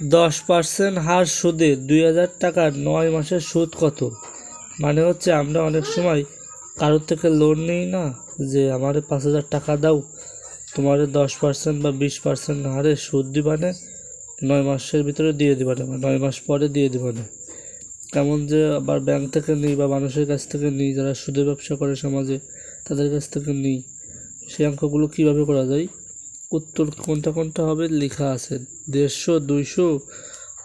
দশ পার্সেন্ট হার সুদে দুই হাজার টাকার নয় মাসের সুদ কত? মানে হচ্ছে আমরা অনেক সময় কারোর থেকে লোন নিই না, যে আমার পাঁচ হাজার টাকা দাও, তোমার দশ পার্সেন্ট বা বিশ পার্সেন্ট হারে সুদ দিবানে, নয় মাসের ভিতরে দিয়ে দিবানে, বা নয় মাস পরে দিয়ে দিবানে। তেমন যে আবার ব্যাংক থেকে নিই বা মানুষের কাছ থেকে নিই, যারা সুদের ব্যবসা করে সমাজে, তাদের কাছ থেকে নিই। সেই অঙ্কগুলো কীভাবে করা যায়? উত্তর কোনটা কোনটা হবে লেখা আছে? দেড়শো, দুইশো,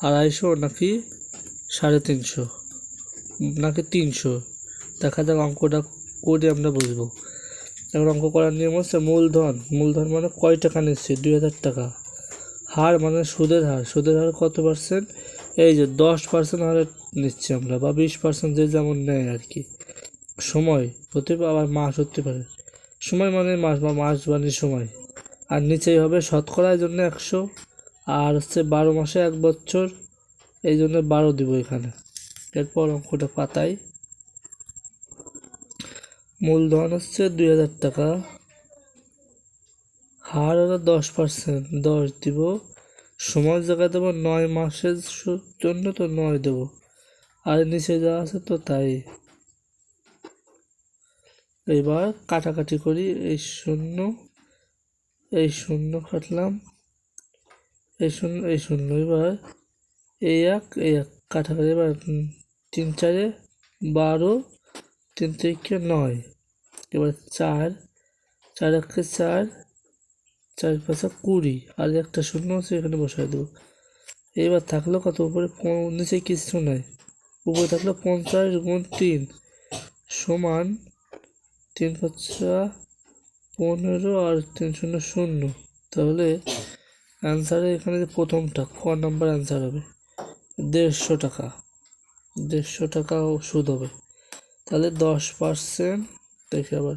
আড়াইশো নাকি সাড়ে তিনশো? নাকি তিনশো? দেখা যাক অঙ্কটা করে আমরা বুঝব। এখন অঙ্ক করার নিয়ম হচ্ছে মূলধন। মূলধন মানে কয় টাকা নিচ্ছি? দুই হাজার টাকা। হার মানে সুদের হার। সুদের হার কত পার্সেন্ট এই যে দশ পার্সেন্ট হারে নিচ্ছি আমরা, বা বিশ পার্সেন্ট যে যেমন নেয় আর কি। সময় হতে আবার মাস হতে পারে। সময় মানে মাস, বা মাস মানে সময়। আর নিচেই হবে শতকরার জন্য একশো, আর হচ্ছে বারো মাসে এক বছর, এই জন্য বারো দিব এখানে। এরপর অঙ্কটা পাতাই। মূলধন হচ্ছে দুই হাজার টাকা। হার হলো দশ পার্সেন্ট, দশ দিব। সময় জায়গায় দেবো নয় মাসের জন্য তো নয় দেবো। আর নিচে যা আছে তো তাই। এবার কাটাকাটি করি এই শূন্য। এই শূন্য কাটলাম। এই শূন্য এই শূন্য এবার এই এক এই এক কাটাকাটি এবার তিন চারে বারো, তিন থেকে নয়। এবার চার চার একে চার চার পাঁচা কুড়ি। আর একটা শূন্য আছে, এখানে বসাই দেবো। এবার থাকল কত? উপরে নিচে কিছু নাই। উপরে থাকল পঞ্চাশ গুণ তিন সমান তিন পাঁচা পনেরো আর তিন শূন্য শূন্য। তাহলে অ্যান্সারে এখানে যে প্রথমটা, ক নাম্বার অ্যান্সার হবে? দেড়শো টাকা। দেড়শো টাকা সুদ হবে। তাহলে দশ পার্সেন্ট দেখে আবার।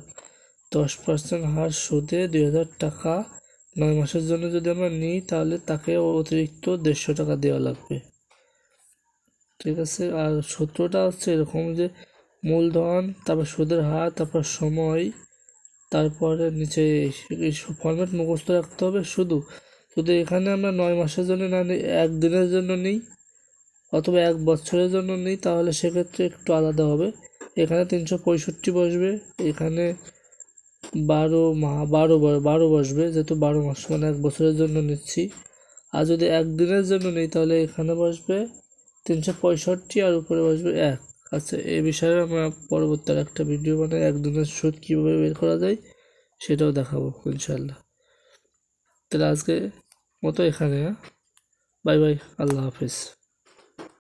দশ পার্সেন্ট হার সুদে দুই হাজার টাকা। নয় মাসের জন্য যদি আমরা নিই, তাহলে তাকে অতিরিক্ত দেড়শো টাকা দেওয়া লাগবে। ঠিক আছে? আর সূত্রটা হচ্ছে এরকম যে মূলধন, তারপর সুদের হার, তারপর সময় তারপরে নিচে ফর্মেট মুখস্থ রাখতে হবে। শুধু শুধু এখানে আমরা নয় মাসের জন্য না নিই একদিনের জন্য নিই অথবা এক বছরের জন্য নিই, তাহলে সেক্ষেত্রে একটু আলাদা হবে। এখানে তিনশো পঁয়ষট্টি বসবে, এখানে বারো মা, বারো বারো বসবে, যেহেতু বারো মাস মানে এক বছরের জন্য নিচ্ছি। আর যদি একদিনের জন্য নিই, তাহলে এখানে বসবে তিনশো পঁয়ষট্টি আর উপরে বসবে এক। আচ্ছা এই বিষয়ে আমরা পরবর্তী একটা ভিডিও বানাই। একদিনের সুদ কীভাবে বের করা যায় সেটাও দেখাবো ইনশাল্লাহ তাহলে আজকে মতো এখানে হ্যাঁ? বাই বাই, আল্লাহ হাফিজ।